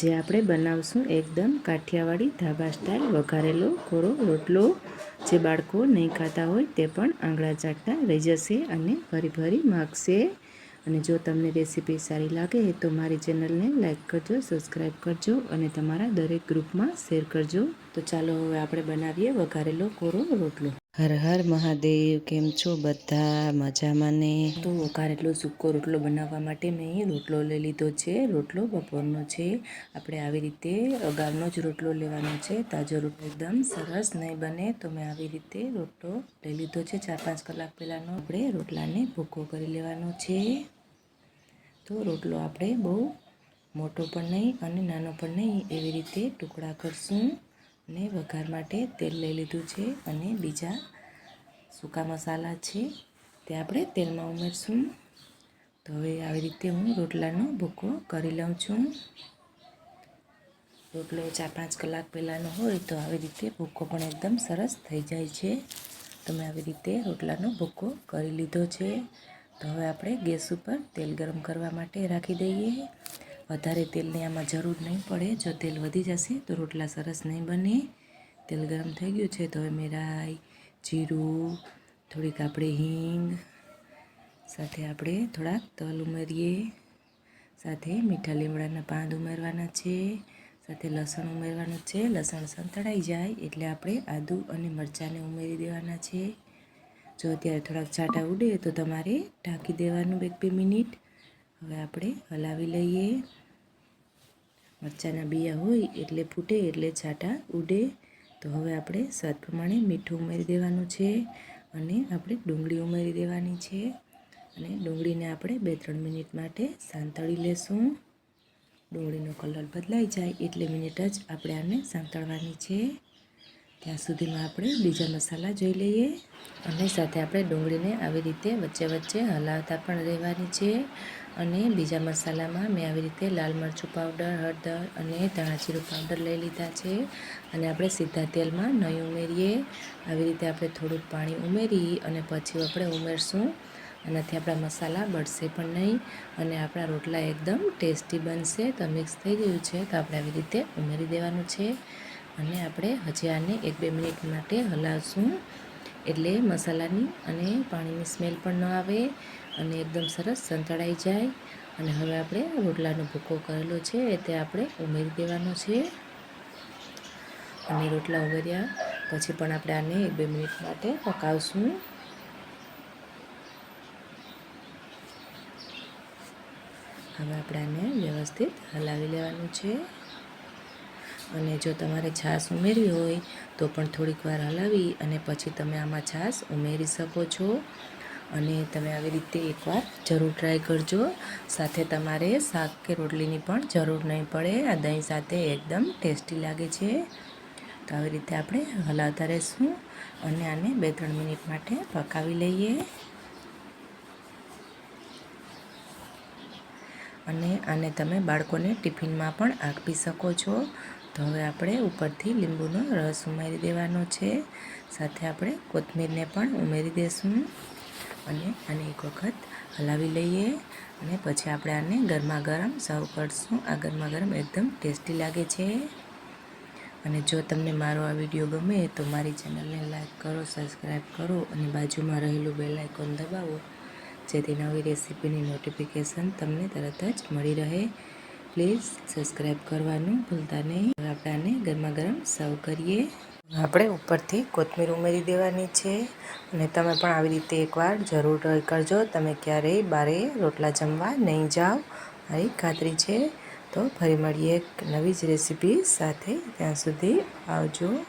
આજે આપણે બનાવશું એકદમ કાઠિયાવાડી ધાબા સ્ટાઇલ વઘારેલો કોરો રોટલો. જે બાળકો નહીં ખાતા હોય તે પણ આંગળા ચાટતા રહી જશે અને ભરી ભરી માગશે. અને જો તમને રેસીપી સારી લાગે તો મારી ચેનલને લાઇક કરજો સબસ્ક્રાઈબ કરજો અને તમારા દરેક ગ્રુપમાં શેર કરજો. તો ચાલો હવે આપણે બનાવીએ વઘારેલો કોરો રોટલો. હર હર મહાદેવ, કેમ છો બધા? મજામાં ને? તો વઘારેલો સૂકો રોટલો બનાવવા માટે મેં રોટલો લઈ લીધો છે. રોટલો બપોરનો છે. આપણે આવી રીતે અગાઉનો જ રોટલો લેવાનો છે. તાજો રોટલો એકદમ સરસ નહીં બને તો મેં આવી રીતે રોટલો લઈ લીધો છે. ચાર પાંચ કલાક પહેલાંનો આપણે રોટલાને ભૂકો કરી લેવાનો છે. તો રોટલો આપણે બહુ મોટો પણ નહીં અને નાનો પણ નહીં એવી રીતે ટુકડા કરશું. અને વઘાર માટે તેલ લઈ લીધું છે અને બીજા સૂકા મસાલા છે. તે આપણે તેલમાં ઉમેરશું. તો હવે આવી રીતે હું રોટલાનો ભૂકો કરી લઉં છું. રોટલો ચાર પાંચ કલાક પહેલાંનો હોય તો આવી રીતે ભૂકો પણ એકદમ સરસ થઈ જાય છે. તમે આવી રીતે રોટલાનો ભૂકો કરી લીધો છે. તો હવે આપણે ગેસ ઉપર તેલ ગરમ કરવા માટે રાખી દઈએ. વધારે તેલની આમાં જરૂર નહીં પડે. જો તેલ વધી જશે તો રોટલા સરસ નહીં બને. તેલ ગરમ થઈ ગયું છે તો હવે મેરાઈ, જીરું, થોડીક આપણે હિંગ, સાથે આપણે થોડાક તલ ઉમેરીએ. સાથે મીઠા લીમડાના પાંદ ઉમેરવાના છે. સાથે લસણ ઉમેરવાનું છે. લસણ સંતળાઈ જાય એટલે આપણે આદુ અને મરચાંને ઉમેરી દેવાના છે. જો અત્યારે થોડાક છાંટા ઉડે તો તમારે ઢાંકી દેવાનું બે બે મિનિટ. હવે આપણે હલાવી લઈએ. મરચાંના બિયા હોય એટલે ફૂટે એટલે છાંટા ઉડે. તો હવે આપણે સ્વાદ પ્રમાણે મીઠું ઉમેરી દેવાનું છે અને આપણે ડુંગળી ઉમેરી દેવાની છે. અને ડુંગળીને આપણે બે ત્રણ મિનિટ માટે સાંતળી લેશું. ડુંગળીનો કલર બદલાઈ જાય એટલે મિનિટ જ આપણે આને સાંતળવાની છે. ત્યાં સુધીમાં આપણે બીજા મસાલા જોઈ લઈએ અને સાથે આપણે ડુંગળીને આવી રીતે વચ્ચે વચ્ચે હલાવતા પણ રહેવાની છે. અને બીજા મસાલામાં મેં આવી રીતે લાલ મરચું પાવડર હળદર અને ધાણાજીરું પાવડર લઈ લીધા છે. અને આપણે સીધા તેલમાં નહીં ઉમેરીએ. આવી રીતે આપણે થોડુંક પાણી ઉમેરી અને પછી આપણે ઉમેરશું. આનાથી આપણા મસાલા બળશે પણ નહીં અને આપણા રોટલા એકદમ ટેસ્ટી બનશે તો મિક્સ થઈ ગયું છે તો આપણે આવી રીતે ઉમેરી દેવાનું છે. અને આપણે હજી આને એક બે મિનિટ માટે હલાવશું. એટલે મસાલાની અને પાણીની સ્મેલ પણ ન આવે અને એકદમ સરસ સંતળાઈ જાય. અને હવે આપણે રોટલાનો ભૂકો કરેલો છે, એ તે આપણે ઉમેરી દેવાનો છે. અને રોટલા ઉમેર્યા પછી પણ આપણે આને એક બે મિનિટ માટે પકાવશું. હવે આપણે આને વ્યવસ્થિત હલાવી લેવાનું છે. અને જો તમારે છાશ ઉમેરવી હોય, તો પણ થોડીક વાર હલાવી અને પછી તમે આમાં છાશ ઉમેરી શકો છો. અને તમે આવી રીતે એકવાર જરૂર ટ્રાય કરજો. સાથે તમારે શાક કે રોટલીની પણ જરૂર નહીં પડે. આ દહીં સાથે એકદમ ટેસ્ટી લાગે છે. તો આવી રીતે આપણે હલાવતા રહીશું અને આને બે ત્રણ મિનિટ માટે પકાવી લઈએ. અને આને તમે બાળકોને ટિફિનમાં પણ આપી શકો છો. તો હવે આપણે ઉપરથી લીંબુનો રસ ઉમેરી દેવાનો છે. સાથે આપણે કોથમીરને પણ ઉમેરી દઈશું અને આને એક વખત હલાવી લઈએ. અને પછી આપણે આને ગરમા ગરમ સર્વ કરશું. આ ગરમા ગરમ એકદમ ટેસ્ટી લાગે છે. અને જો તમને મારો આ વીડિયો ગમે તો મારી ચેનલને લાઈક કરો, સબસ્ક્રાઈબ કરો અને બાજુમાં રહેલું બેલ આઇકોન દબાવો. જેથી નવી રેસીપીની નોટિફિકેશન તમને તરત જ મળી રહે. પ્લીઝ સબસ્ક્રાઈબ કરવાનું ભૂલતા નહીં. હવે આપણે આને ગરમા ગરમ સર્વ કરીએ. આપણે ઉપરથી કોથમીર ઉમેરી દેવાની છે અને તમે પણ આવી રીતે એકવાર જરૂર ટ્રાય કરજો. તમે ક્યારેય બારે રોટલા જમવા નહીં જાઓ. મારી ખાતરી છે. તો ફરી મળીએ એક નવી જ રેસીપી સાથે. ત્યાં સુધી આવજો.